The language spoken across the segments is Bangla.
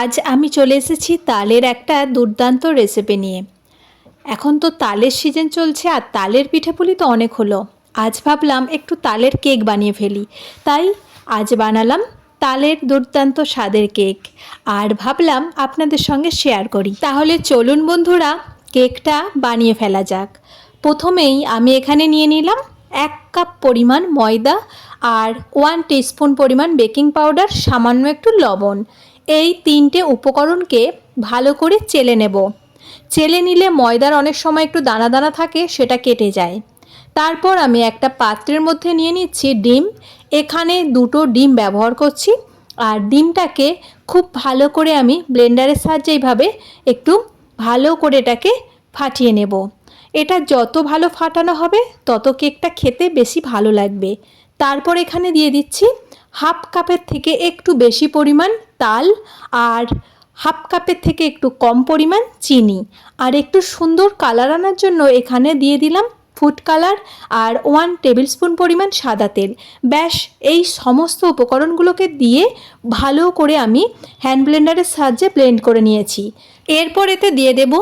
আজ আমি চলে এসেছি তালের একটা দুর্দান্ত রেসিপি নিয়ে। এখন তো তালের সিজন চলছে আর তালের পিঠেপুলি তো অনেক হলো। আজ ভাবলাম একটু তালের কেক বানিয়ে ফেলি। তাই আজ বানালাম তালের দুর্দান্ত স্বাদের কেক আর ভাবলাম আপনাদের সঙ্গে শেয়ার করি। তাহলে চলুন বন্ধুরা কেকটা বানিয়ে ফেলা যাক। প্রথমেই আমি এখানে নিয়ে নিলাম এক কাপ পরিমাণ ময়দা আর ওয়ান টিস্পুন পরিমাণ বেকিং পাউডার সামান্য একটু লবণ। এই তিনটে উপকরণকে ভালো করে চেলে নেব। চেলে নিলে ময়দার অনেক সময় একটু দানা দানা থাকে, সেটা কেটে যায়। তারপর আমি একটা পাত্রের মধ্যে নিয়ে নিচ্ছি ডিম। এখানে দুটো ডিম ব্যবহার করছি আর ডিমটাকে খুব ভালো করে আমি ব্লেন্ডারের সাহায্যে এইভাবে একটু ভালো করে এটাকে ফাটিয়ে নেব। এটা যত ভালো ফাটানো হবে, তত কেকটা খেতে বেশি ভালো লাগবে। তারপর এখানে দিয়ে দিচ্ছি হাফ কাপের থেকে একটু বেশি পরিমাণ তাল আর হাফ কাপের থেকে একটু কম পরিমাণ চিনি। আর একটু সুন্দর কালার আনার জন্য এখানে দিয়ে দিলাম ফুড কালার আর ওয়ান টেবিল স্পুন পরিমাণ সাদা তেল। ব্যাস, এই সমস্ত উপকরণগুলোকে দিয়ে ভালো করে আমি হ্যান্ড ব্লেন্ডারের সাহায্যে ব্লেন্ড করে নিয়েছি। এরপর এতে দিয়ে দেব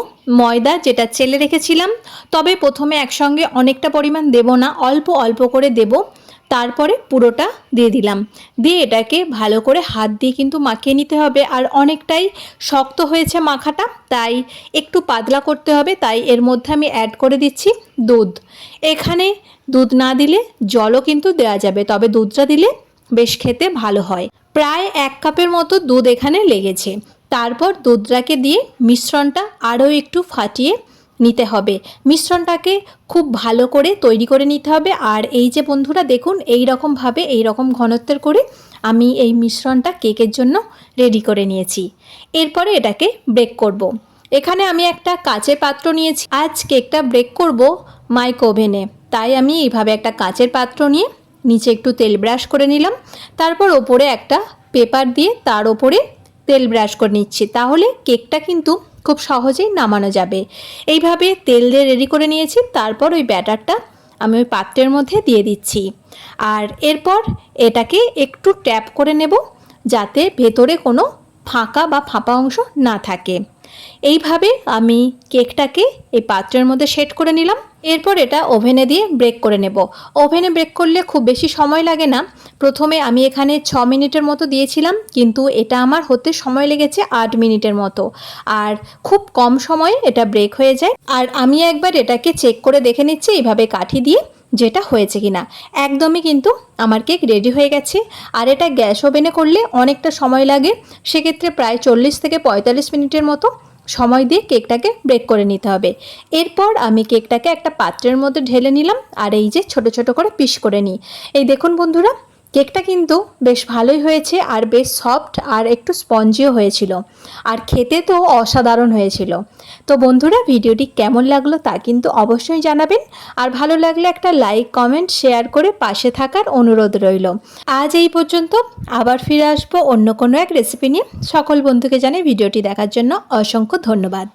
ময়দা, যেটা চেলে রেখেছিলাম। তবে প্রথমে একসঙ্গে অনেকটা পরিমাণ দেব না, অল্প অল্প করে দেব। তারপরে পুরোটা দিয়ে দিলাম। দিয়ে এটাকে ভালো করে হাত দিয়ে কিন্তু মাখিয়ে নিতে হবে। আর অনেকটাই শক্ত হয়েছে মাখাটা, তাই একটু পাতলা করতে হবে। তাই এর মধ্যে আমি অ্যাড করে দিচ্ছি দুধ। এখানে দুধ না দিলে জলও কিন্তু দেওয়া যাবে, তবে দুধটা দিলে বেশ খেতে ভালো হয়। প্রায় এক কাপের মতো দুধ এখানে লেগেছে। তারপর দুধটাকে দিয়ে মিশ্রণটা আরও একটু ফাটিয়ে নিতে হবে। মিশ্রণটাকে খুব ভালো করে তৈরি করে নিতে হবে। আর এই যে বন্ধুরা, দেখুন এই রকমভাবে এই রকম ঘনত্বের করে আমি এই মিশ্রণটা কেকের জন্য রেডি করে নিয়েছি। এরপরে এটাকে ব্রেক করব। এখানে আমি একটা কাচের পাত্র নিয়েছি। আজ কেকটা ব্রেক করব মাইক ওভেনে। তাই আমি এইভাবে একটা কাচের পাত্র নিয়ে নিচে একটু তেল ব্রাশ করে নিলাম। তারপর ওপরে একটা পেপার দিয়ে তার ওপরে তেল ব্রাশ করে নিচ্ছি। তাহলে কেকটা কিন্তু খুব সহজেই নামানো যাবে। এইভাবে তেল দিয়ে রেডি করে নিয়েছি, তারপর ওই ব্যাটারটা আমি ওই পাত্রের মধ্যে দিয়ে দিচ্ছি। আর এরপর এটাকে একটু ট্যাপ করে নেব, যাতে ভেতরে কোনো ফাঁকা বা ফাঁপা অংশ না থাকে। এইভাবে আমি কেকটাকে এই পাত্রের মধ্যে সেট করে নিলাম। এরপর এটা ওভেনে দিয়ে ব্রেক করে নেব। ওভেনে ব্রেক করলে খুব বেশি সময় লাগে না। প্রথমে আমি এখানে ছ মিনিটের মতো দিয়েছিলাম, কিন্তু এটা আমার হতে সময় লেগেছে আট মিনিটের মতো। আর খুব কম সময়ে এটা ব্রেক হয়ে যায়। আর আমি একবার এটাকে চেক করে দেখে নিচ্ছি, এইভাবে কাঠি দিয়ে। যেটা হয়েছে কিনা। একদমই কিন্তু আমার কেক রেডি হয়ে গেছে। আর এটা গ্যাস ওভেনে করলে অনেকটা সময় লাগে। সেক্ষেত্রে প্রায় চল্লিশ থেকে পঁয়তাল্লিশ মিনিটের মতো সময় দিয়ে কেকটাকে ব্রেক করে নিতে হবে। এরপর আমি কেকটাকে একটা পাত্রের মধ্যে ঢেলে নিলাম। আর এই যে ছোট ছোট করে পিস করে নিই। এই দেখুন বন্ধুরা কেকটা কিন্তু বেশ ভালোই হয়েছে আর বেশ সফট আর একটু স্পঞ্জিও হয়েছিল। আর খেতে তো অসাধারণ হয়েছিল। তো বন্ধুরা, ভিডিওটি কেমন লাগল তা কিন্তু অবশ্যই জানাবেন। আর ভালো লাগলে একটা লাইক, কমেন্ট, শেয়ার করে পাশে থাকার অনুরোধ রইল। আজ এই পর্যন্ত আবার ফিরে আসব অন্য কোনো এক রেসিপি নিয়ে। সকল বন্ধুকে জানাই ভিডিওটি দেখার জন্য অসংখ্য ধন্যবাদ।